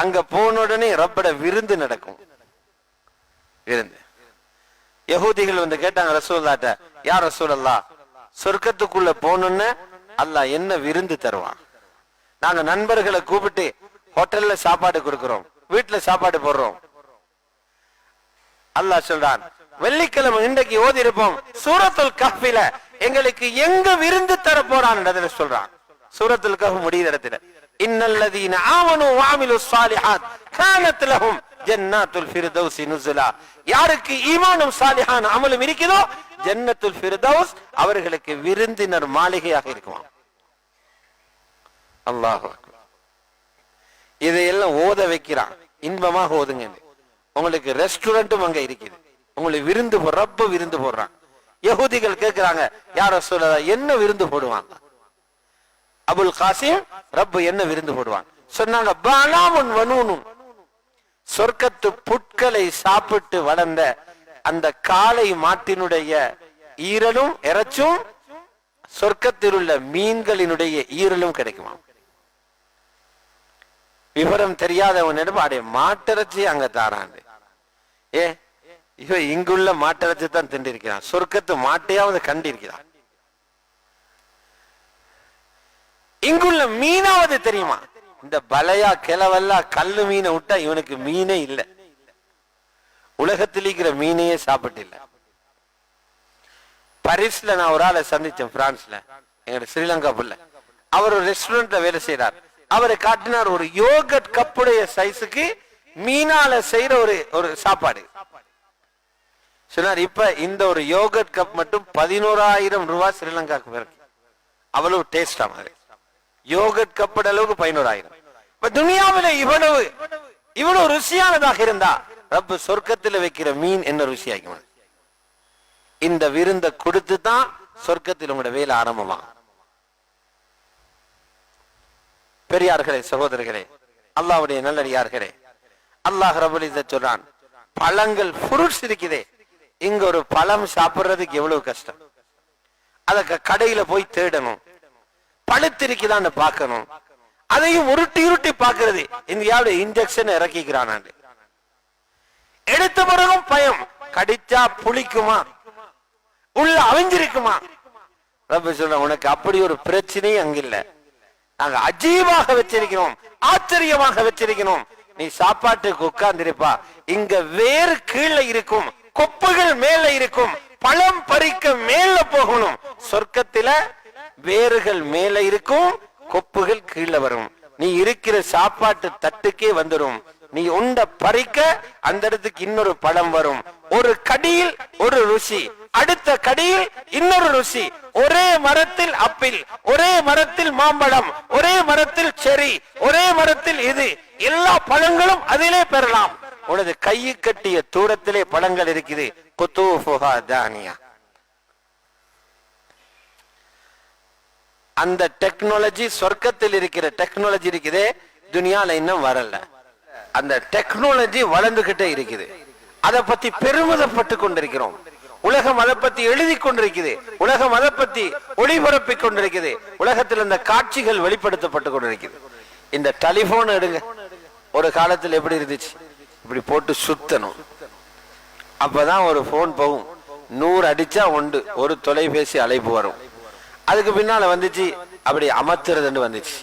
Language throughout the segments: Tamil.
அங்க போன உடனே ரப்பட விருந்து நடக்கும். விருந்து. யகூதிகள் வந்து கேட்டாங்க ரசூல்லாட்ட யார் ரசூலல்லா சொர்க்கத்துக்குள்ள போனோன்னு அல்லாஹ் என்ன விருந்து தருவான்? நாங்க நண்பர்களை கூப்பிட்டு ஹோட்டல்ல சாப்பாடு கொடுக்கிறோம் வீட்டுல சாப்பாடு போடுறோம். அல்லாஹ் சொல்றான் வெள்ளிக்கிழமை இன்றைக்கு ஓதி இருப்போம் சூரத்துல் கஃபில எங்களுக்கு எங்க விருந்து தர போறான் இடத்துல சொல்றான். சூரத்துல் கஃப் முடிகிற இடத்துல. இன்னல்லதீன ஆமனு வாமிலு சாலிஹாத். கானத் லஹும் ஜன்னாத்துல் ஃபிர்தௌஸி நுஸுலா யாருக்கு ஈமானும் சாலிஹான அமலும் இருக்குதோ ஜன்னத்துல் ஃபிர்தௌஸ் அவர்களுக்கு விருந்தினர் மாளிகையாக இருக்குமா அல்லாஹ் இதையெல்லாம் ஓத வைக்கிறான். இன்பமாக ஓதுங்க உங்களுக்கு ரெஸ்டாரண்ட்டும் அங்க இருக்குது. உங்களுக்கு விருந்து போ- ரப்ப விருந்து போடுறான். யகுதிகள் கேட்கிறாங்க யார சொல்ல என்ன விருந்து போடுவாங்க அபுல் காசிம் ரப்பு என்ன விருந்து போடுவான் சொன்னாங்க பாலாமுன் வனூனும் சொர்க்கத்து புட்களை சாப்பிட்டு வளர்ந்த அந்த காளை மாட்டினுடைய ஈரலும் இறைச்சும் சொர்க்கத்தில் உள்ள மீன்களினுடைய ஈரலும் கிடைக்குமா? விவரம் தெரியாதவனிடம் அடைய மாட்டிறச்சி அங்க தாராண்டு ஏ இவன் இங்குள்ள மாட்டிறச்சி தான் திண்டிருக்கிறான் சொர்க்கத்து மாட்டையாவது கண்டிருக்கிறான். இங்குள்ள மீனாவது தெரியுமா? இந்த பலையா கிளவல்லா கல்லு மீனை விட்டா இவனுக்கு மீனே இல்லை. உலகத்தில் இருக்கிற மீனையே சாப்பிட்டு இல்ல நான் ஒரு ஆளை சந்திச்சேன் பிரான்ஸ்ல. எங்க ஸ்ரீலங்கா புள்ள. அவர் ஒரு ரெஸ்டாரண்ட்ல வேலை செய்யறார் அவரை காட்டினார் ஒரு யோகட் கப்புடைய சைஸுக்கு மீனால செய்யற ஒரு ஒரு சாப்பாடு. சொன்னார் இப்ப இந்த ஒரு யோகட் கப் மட்டும் பதினோராயிரம் ரூபாய் ஸ்ரீலங்காக்கு பிறகு அவ்வளவு டேஸ்டா மாதிரி யோகட் கப்பட அளவுக்கு பதினோராயிரம் இப்ப துனியாவில இவ்வளவு இவ்வளவு ருசியானதாக இருந்தா ரப்பு சொர்க்கத்துல வைக்கிற மீன் என்ன ருசியாக்குமா இந்த விருந்தை கொடுத்து தான் சொர்க்கத்தில் உங்களோட வேலை ஆரம்பமா பெரியார்களே சகோதரர்களே அல்லாவுடைய நல்லடியார்களே அல்லாஹ் ரபுல் சொல்றான் பழங்கள் ஃப்ரூட்ஸ் இருக்குதே இங்க ஒரு பழம் சாப்பிடுறதுக்கு எவ்வளவு கஷ்டம்? அதற்கு கடையில போய் தேடணும். பழுத்திருக்குதான்னு பார்க்கணும். அதையும் உருட்டி உருட்டி பார்க்கிறது. இந்தியாவுல இன்ஜெக்ஷன் இறக்கிக்கிறான் எடுத்த பிறகும் பயம். கடிச்சா புளிக்குமா? உள்ள அவிஞ்சிருக்குமா? ரப்ப சொல்ற உனக்கு அப்படி ஒரு பிரச்சனையும் அங்க இல்ல நாங்க அஜீவாக வச்சிருக்கிறோம். ஆச்சரியமாக வச்சிருக்கிறோம். நீ சாப்பாட்டுக்கு உட்கார்ந்திருப்பா. இங்க வேறு கீழே இருக்கும். கொப்புகள் மேல இருக்கும். பழம் பறிக்க மேல போகணும். சொர்க்கத்தில வேர்கள் மேல இருக்கும் கொப்புகள் கீழே வரும். நீ இருக்கிற சாப்பாட்டு தட்டுக்கே வந்துடும் நீ உண்ட பறிக்க அந்த இடத்துக்கு இன்னொரு பழம் வரும். ஒரு கடியில் ஒரு ருசி அடுத்த கடியில் இன்னொரு ருசி. ஒரே மரத்தில் அப்பிள் ஒரே மரத்தில் மாம்பழம் ஒரே மரத்தில் செரி ஒரே மரத்தில் இது. எல்லா பழங்களும் அதிலே பெறலாம். உனது கையை கட்டிய தூரத்திலே பழங்கள் இருக்குது. குத்தூஃபுஹா தானியா. அந்த டெக்னாலஜி சொர்க்கத்தில் இருக்கிற டெக்னாலஜி இருக்குதே. துனியால இன்னும் வரல. அந்த டெக்னாலஜி வளர்ந்துகிட்டே இருக்குது. அதை பத்தி பெருமிதப்பட்டு கொண்டிருக்கிறோம். உலகம் அதை பத்தி எழுதி கொண்டிருக்குது. உலகம் அதை பத்தி ஒளிபரப்பி கொண்டிருக்குது. உலகத்தில் இந்த காட்சிகள் வெளிப்படுத்தப்பட்டு கொண்டிருக்குது. இந்த டெலிபோன் எடுங்க. ஒரு காலத்தில் எப்படி இருந்துச்சு? இப்படி போட்டு சுத்தணும். அப்பதான் ஒரு போன் போகும். நூறு அடிச்சா உண்டு. ஒரு தொலைபேசி அழைப்பு வரும். அதுக்கு பின்னால வந்துச்சு அப்படி அமர்த்துறதுன்னு வந்துச்சு.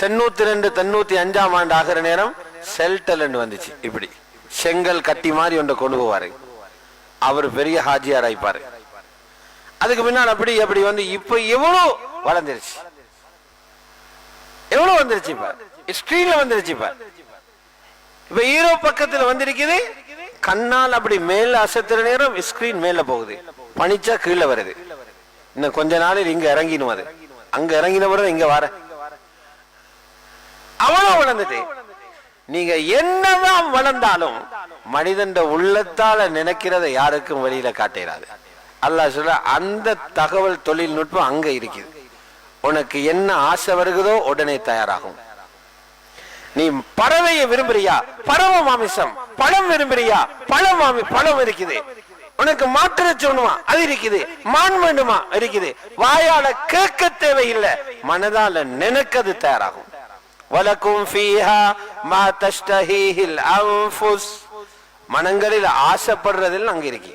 தொண்ணூத்தி ரெண்டு தொண்ணூத்தி அஞ்சாம் ஆண்டு ஆகிற நேரம் செல்டல் வந்துச்சு இப்படி. செங்கல் கட்டி மாதிரி ஒன்றை கொண்டு போவாரு. அவர் பெரிய ஹாஜியார் ஆயிப்பாரு அதுக்கு பின்னால் அப்படி அப்படி வந்து இப்ப எவ்வளவு வளர்ந்துருச்சு. எவ்வளவு வந்துருச்சு இப்ப? ஸ்கிரீன்ல வந்துருச்சு இப்ப. இப்ப ஹீரோ பக்கத்துல வந்திருக்குது. கண்ணால் அப்படி மேல அசத்துற நேரம் ஸ்கிரீன் மேல போகுது. பனிச்சா கீழே வருது. இன்னும் கொஞ்ச நாளில் இங்க இறங்கிடும் அது. அங்க இறங்கின பிறகு இங்க வர. அவ்வளவு வளர்ந்துட்டு. நீங்க என்னதான் வளர்ந்தாலும் மனிதன் உள்ளத்தால நினைக்கிறத யாருக்கும் வெளியில காட்டிடாது அல்லாஹ் சொல்ல அந்த தகவல் தொழில்நுட்பம் அங்க இருக்குது. உனக்கு என்ன ஆசை வருகுதோ உடனே தயாராகும். நீ பறவையை விரும்புறியா? பறவை மாமிசம்? பழம் விரும்புறியா? பழம் மாமி பழம் இருக்குது. உனக்கு மாட்டிறைச்சி சொல்லுமா அது இருக்குது. மான் வேண்டுமா? இருக்குது. வாயால கேட்க தேவையில்லை. மனதால நினைக்கிறது தயாராகும். வலக்கும் ஃபீஹா மா தஷ்டஹீஹில் அன்ஃபுஸ். மனங்களில் ஆசைப்படுறதில் அங்க இருக்கு.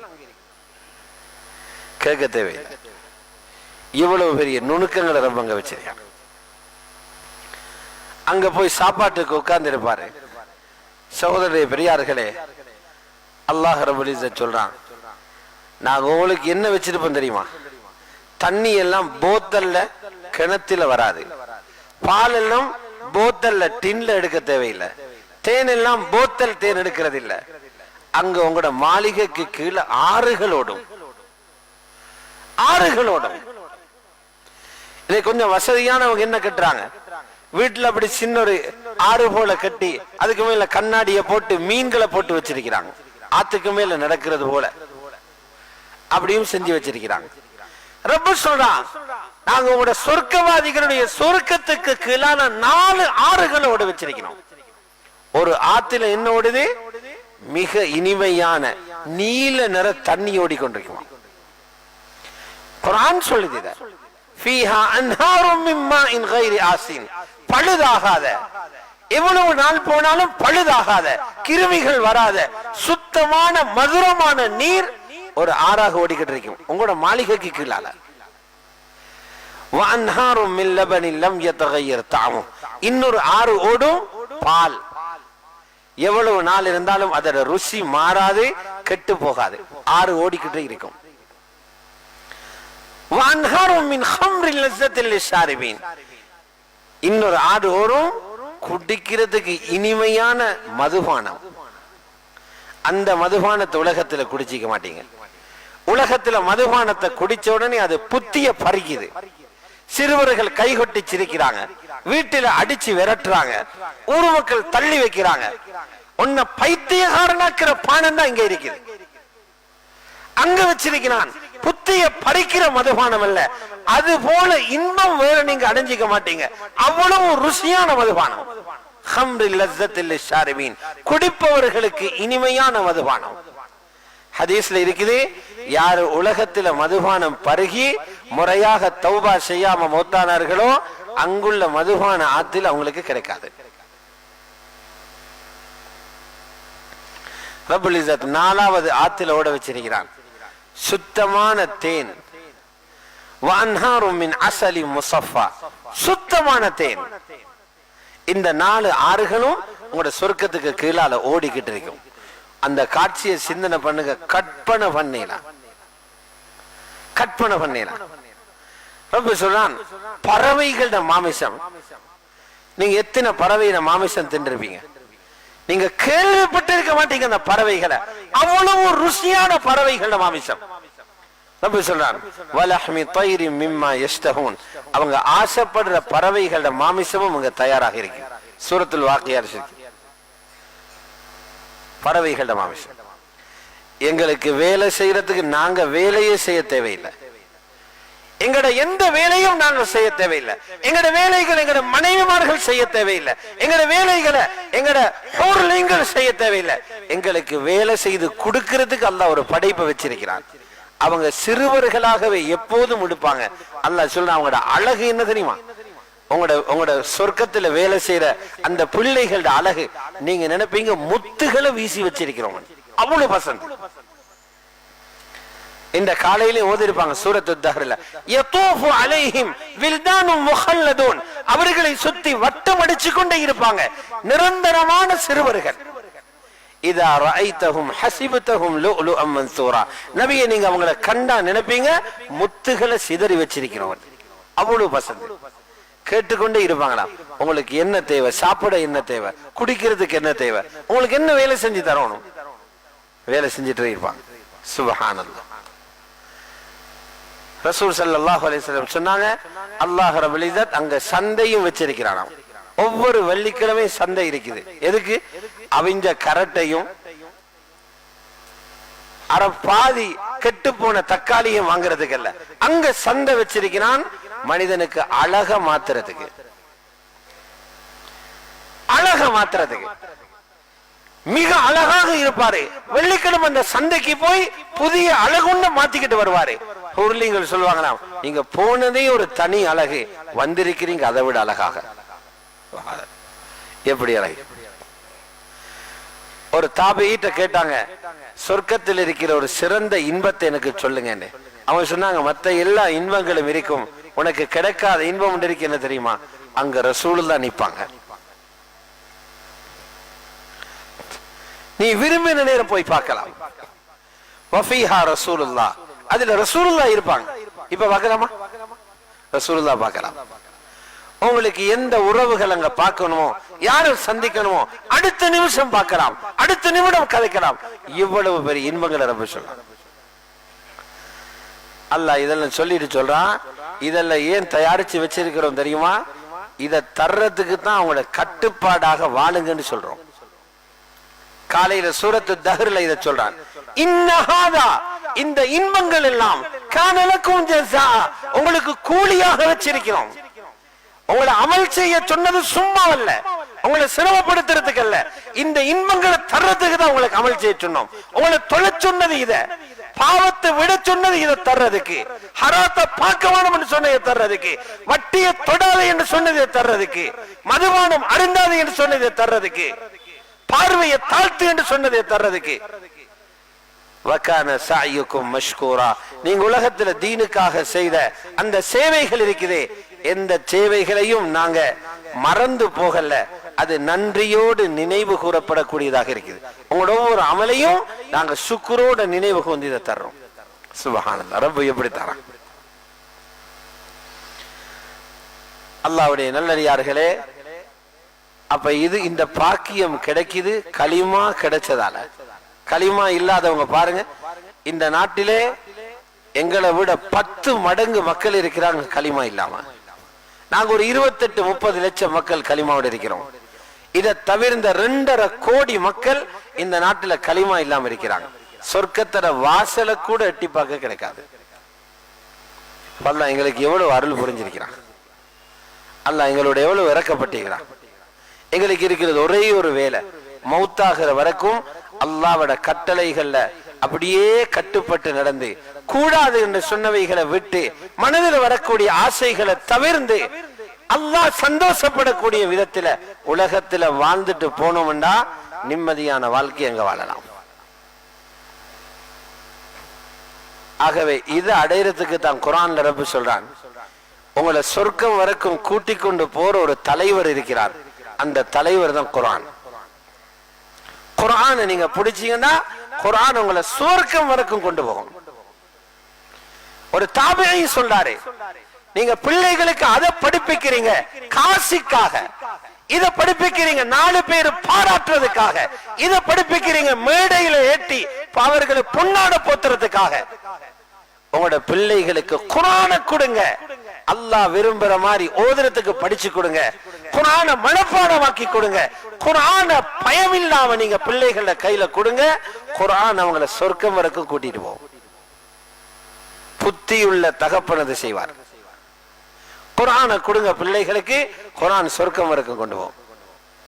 கேட்க தேவையில்லை. இவ்வளவு பெரிய நுணுக்கங்களை ரொம்ப அங்க வச்சிருக்காங்க. அங்க போய் சாப்பாட்டுக்கு உட்கார்ந்து இருப்பாரு சகோதரரே பெரியார்களே அல்லாஹ் ரபுலிச சொல்றான் நான் உங்களுக்கு என்ன வச்சிருப்போம் தெரியுமா? தண்ணி எல்லாம் போத்தல்ல கிணத்துல வராது. பால் எல்லாம் போத்தல்ல டின்ல எடுக்க தேவையில்லை. தேன் எல்லாம் போத்தல் தேன் எடுக்கிறது இல்ல அங்க உங்களோட மாளிகைக்கு கீழே ஆறுகள் ஓடும் ஆறுகள் ஓடும் இதை கொஞ்சம் வசதியானவங்க என்ன கட்டுறாங்க? வீட்டுல அப்படி சின்ன ஒரு ஆறு போல கட்டி அதுக்கு மேல கண்ணாடிய போட்டு மீன்களை போட்டு வச்சிருக்கிறாங்க. ஆத்துக்கு மேல நடக்கிறது போல. அப்படியும் செஞ்சு வச்சிருக்கிறாங்க. ரப்ப சொல்றான் நாங்க உங்களோட சொர்க்கவாதிகளுடைய சொர்க்கத்துக்கு கீழான நாலு ஆறுகளை ஓட வச்சிருக்கிறோம். ஒரு ஆத்துல என்ன ஓடுது? மிக இனிமையான நீல நிற தண்ணி ஓடிக்கொண்டிருக்குமா. குரான் சொல்லுது இத. ஃபீஹா அன்ஹாரும் மின் மாஇன் கைரி ஆசின். பழுதாகாத. எவ்வளவு நாள் போனாலும் பழுதாகாத. கிருமிகள் வராத. சுத்தமான மதுரமான நீர் ஒரு ஆறாக ஓடிக்கிட்டு இருக்கும். உங்களோட மாளிகைக்கு கீழால. வஅன்ஹாரும் மின் லபனின் தாமும். இன்னொரு ஆறு ஓடும் பால். எவ்வளவு நாள் இருந்தாலும் அதோட ருசி மாறாது கெட்டு போகாது. ஆறு ஓடிக்கிட்டே இருக்கும். வஅன்ஹாரும் மின் ஹம்ரில் லஸ்ஸத்தில் லிஷாரிபீன். இன்னொரு ஆடு ஓடும் குடிக்கிறதுக்கு இனிமையான மதுபானம். அந்த மதுபானத்தை உலகத்துல குடிச்சிக்க மாட்டீங்க. உலகத்துல மதுபானத்தை குடிச்ச உடனே அது புத்திய பறிக்குது. சிறுவர்கள் கைகொட்டி சிரிக்கிறாங்க வீட்டுல அடிச்சு விரட்டுறாங்க. ஊர் மக்கள் தள்ளி வைக்கிறாங்க. உன்னை பைத்தியகாரனாக்கிற பானம் தான் இங்க இருக்குது. அங்க வச்சிருக்கிறான். புத்திய பறிக்கிற மதுபானம் அல்ல. அது போல இன்பம் வேற நீங்க அடைஞ்சிக்க மாட்டீங்க. அவ்வளவு ருசியான மதுபானம். குடிப்பவர்களுக்கு இனிமையான மதுபானம். ஹதீஸ்ல இருக்குது யார் உலகத்துல மதுபானம் பருகி முறையாக தௌபா செய்யாம மௌத்தானார்களோ அங்குள்ள மதுபான ஆத்தில் அவங்களுக்கு கிடைக்காது. நாலாவது ஆத்தில் ஓட வச்சிருக்கிறான். சுத்தமான தேன். வான்ஹாரும் மின் அசலி முசஃபா. சுத்தமான தேன். இந்த நாலு ஆறுகளும் உங்களோட சொர்க்கத்துக்கு கீழால ஓடிக்கிட்டு இருக்கும். அந்த காட்சியை சிந்தனை பண்ணுங்க. கற்பனை பண்ணிடலாம் கற்பனை பண்ணிடலாம் ரொம்ப சொல்றான் பறவைகளோட மாமிசம். நீங்க எத்தனை பறவையின மாமிசம் தின்றிருப்பீங்க? நீங்க கேள்விப்பட்டிருக்க மாட்டீங்க அந்த பறவைகளை. அவ்வளவு ருசியான பறவைகளோட மாமிசம். நபி சொல்றான் வலஹ்மி தைரி மிம்மா யஸ்தஹூன் அவங்க ஆசைப்படுற பறவைகளோட மாமிசமும் அங்க தயாராக இருக்கு. சூரத்தில் வாக்கியார் இருக்கு. பறவைகளோட மாமிசம். எங்களுக்கு வேலை செய்யறதுக்கு நாங்க வேலையே செய்ய தேவையில்லை. எங்கட எந்த வேலையும் நாங்க செய்ய தேவையில்லை. எங்கட வேலைகள் எங்கட மனைவிமார்கள் செய்ய தேவையில்லை. எங்கட வேலைகளை எங்கட பொருளைங்கள் செய்ய தேவையில்லை. எங்களுக்கு வேலை செய்து கொடுக்கிறதுக்கு அல்ல ஒரு படைப்பை வச்சிருக்கிறான். அவங்க சிறுவர்களாகவே எப்போதும் எடுப்பாங்க அல்ல சொல்ற அவங்களோட அழகு என்ன தெரியுமா? உங்களோட உங்களோட சொர்க்கத்துல வேலை செய்யற அந்த பிள்ளைகளோட அழகு. நீங்க நினைப்பீங்க முத்துகளை வீசி வச்சிருக்கிறவங்க அவ்வளவு பசங்க. இந்த காலையில ஓதிருப்பாங்க சூரத்து தஹர்ல. யதூஃபு அலைஹிம் வில்தானும் முஹல்லதூன். அவர்களை சுத்தி வட்டம் அடிச்சு கொண்டே இருப்பாங்க. நிரந்தரமான சிறுவர்கள். இதா ரஐத்தஹும் ஹசிபத்தஹும் அம்மன் சூரா நபியை நீங்க அவங்கள கண்டா நினைப்பீங்க முத்துகளை சிதறி வச்சிருக்கிறவன். அவ்வளவு வசதி கேட்டுக்கொண்டே இருப்பாங்களா? உங்களுக்கு என்ன தேவை? சாப்பிட என்ன தேவை? குடிக்கிறதுக்கு என்ன தேவை? உங்களுக்கு என்ன வேலை செஞ்சு தரணும்? வேலை செஞ்சுட்டு இருப்பாங்க. சுபஹானந்தம் ரசூல் சல்லாஹ் அலைஹி சொன்னாங்க அல்லாஹ் ரப்பல் அங்க சந்தையும் வச்சிருக்கிறானாம். ஒவ்வொரு வெள்ளிக்கிழமை சந்தை இருக்குது. எதுக்கு? அவிஞ்ச கரட்டையும் அரை பாதி கெட்டு போன தக்காளியும் வாங்குறதுக்கு அல்ல. அங்க சந்தை வச்சிருக்கிறான் மனிதனுக்கு அழக மாத்துறதுக்கு. அழக மாத்துறதுக்கு. மிக அழகாக இருப்பாரு. வெள்ளிக்கிழமை அந்த சந்தைக்கு போய் புதிய அழகுன்னு மாத்திக்கிட்டு வருவாரு. பொருளிங்கள் சொல்லுவாங்களாம் நீங்க போனதே ஒரு தனி அழகு. வந்திருக்கிறீங்க அதை விட அழகாக. எப்படி அலை ஒரு தாபிகிட்ட கேட்டாங்க சொர்க்கத்தில் இருக்கிற ஒரு சிறந்த இன்பத்தை எனக்கு சொல்லுங்கன்னு. அவங்க சொன்னாங்க மத்த எல்லா இன்பங்களும் இருக்கும். உனக்கு கிடைக்காத இன்பம் ஒன்று இருக்கு என்ன தெரியுமா? அங்க ரசூல் தான் நிப்பாங்க நீ விரும்பின நேரம் போய் பார்க்கலாம். வஃபீஹா ரசூலுல்லா அதுல ரசூலுல்லா இருப்பாங்க. இப்ப பார்க்கலாமா? ரசூலுல்லா பார்க்கலாம். உங்களுக்கு எந்த உறவுகள் அங்க பார்க்கணுமோ யாரை சந்திக்கணுமோ அடுத்த நிமிஷம் பார்க்கலாம் அடுத்த நிமிடம் கதைக்கலாம். இவ்வளவு பெரிய இன்பங்களை ரொம்ப சொல்லலாம் அல்ல இதெல்லாம் சொல்லிட்டு சொல்றான். இதெல்லாம் ஏன் தயாரிச்சு வச்சிருக்கிறோம் தெரியுமா? இதை தர்றதுக்கு தான் அவங்களோட கட்டுப்பாடாக வாழுங்கன்னு சொல்றோம். காலையில சூரத்து தஹர்ல இத சொல்றான். இன்னஹாதா இந்த இன்பங்கள் எல்லாம் கானலக்கும் உங்களுக்கு கூலியாக வச்சிருக்கிறோம். உங்களை அமல் செய்ய சொன்னது சும்மா அல்ல. உங்களை சிரமப்படுத்துறதுக்கு அல்ல. இந்த இன்பங்களை தர்றதுக்கு தான் உங்களுக்கு அமல் செய்ய சொன்னோம். உங்களை தொலை சொன்னது இத. பாவத்தை விட சொன்னது இதை தர்றதுக்கு. ஹராத்தை பார்க்க வேணும் என்று சொன்னதை தர்றதுக்கு. வட்டியை தொடாது என்று சொன்னதை தர்றதுக்கு. மதுபானம் அருந்தாது என்று சொன்னதை தர்றதுக்கு. பார்வையை தாழ்த்து என்று சொன்னதை தர்றதுக்கு. வக்கான சாயுக்கும் மஷ்கூரா. நீங்க உலகத்துல தீனுக்காக செய்த அந்த சேவைகள் இருக்குதே. எந்த சேவைகளையும் நாங்க மறந்து போகல. அது நன்றியோடு நினைவு கூறப்படக்கூடியதாக இருக்குது. உங்களோட ஒவ்வொரு அமலையும் நாங்க சுக்குரோட நினைவு கூர்ந்து இதை தர்றோம். சுபஹானல்லாஹ் ரப்பு எப்படி தரான்? அல்லாவுடைய நல்லடியார்களே அப்ப இது இந்த பாக்கியம் கிடைக்குது களிமா கிடைச்சதால. களிமா இல்லாதவங்க பாருங்க. இந்த நாட்டிலே எங்களை விட பத்து மடங்கு மக்கள் இருக்கிறாங்க களிமா இல்லாம. நாங்க ஒரு இருபத்தெட்டு முப்பது லட்சம் மக்கள் களிமாவோட இருக்கிறோம். இதை தவிர்ந்த ரெண்டரை கோடி மக்கள் இந்த நாட்டுல களிமா இல்லாம இருக்கிறாங்க. சொர்க்கத்தர வாசலை கூட எட்டி பார்க்க கிடைக்காது. அல்லாஹ் எங்களுக்கு எவ்வளவு அருள் புரிஞ்சிருக்கிறான். அல்ல எங்களோட எவ்வளவு இறக்கப்பட்டிருக்கிறான். எங்களுக்கு இருக்கிறது ஒரே ஒரு வேலை. மௌத்தாகிற வரைக்கும் அல்லாவோட கட்டளைகள்ல அப்படியே கட்டுப்பட்டு நடந்து கூடாது என்று சொன்னவைகளை விட்டு மனதில் வரக்கூடிய ஆசைகளை தவிர்ந்து அல்லாஹ் சந்தோஷப்படக்கூடிய விதத்துல உலகத்துல வாழ்ந்துட்டு போனோம்னா நிம்மதியான வாழ்க்கை அங்க வாழலாம். ஆகவே இது அடையறதுக்கு தான் குரான் ரப்பு சொல்றான். உங்களை சொர்க்கம் வரைக்கும் கூட்டிக் கொண்டு போற ஒரு தலைவர் இருக்கிறார். அந்த தலைவர் தான் குரான். குரானை நீங்க பிடிச்சீங்கன்னா குரான் உங்களை சுவர்க்கம் வரைக்கும் கொண்டு போகும். ஒரு தாபியை சொல்றாரு நீங்க பிள்ளைகளுக்கு அதை படிப்பிக்கிறீங்க காசிக்காக. இத படிப்பிக்கிறீங்க நாலு பேர் பாராட்டுறதுக்காக. இதை படிப்பிக்கிறீங்க மேடையில ஏற்றி அவர்களை பொன்னாட போத்துறதுக்காக. உங்களோட பிள்ளைகளுக்கு குரான கொடுங்க. அல்லாஹ் விரும்புற மாதிரி ஓதுறதுக்கு படிச்சு கொடுங்க. குரான மனப்பாடமாக்கி கொடுங்க. குரான பயம் இல்லாம நீங்க பிள்ளைகள கையில கொடுங்க. குரான் அவங்கள சொர்க்கம் வரைக்கும் கூட்டிட்டு போவோம் புத்தியுள்ள தகப்பனது செய்வார் குரானை கொடுங்க பிள்ளைகளுக்கு. குரான் சொர்க்கம் வரைக்கும் கொண்டு போவோம்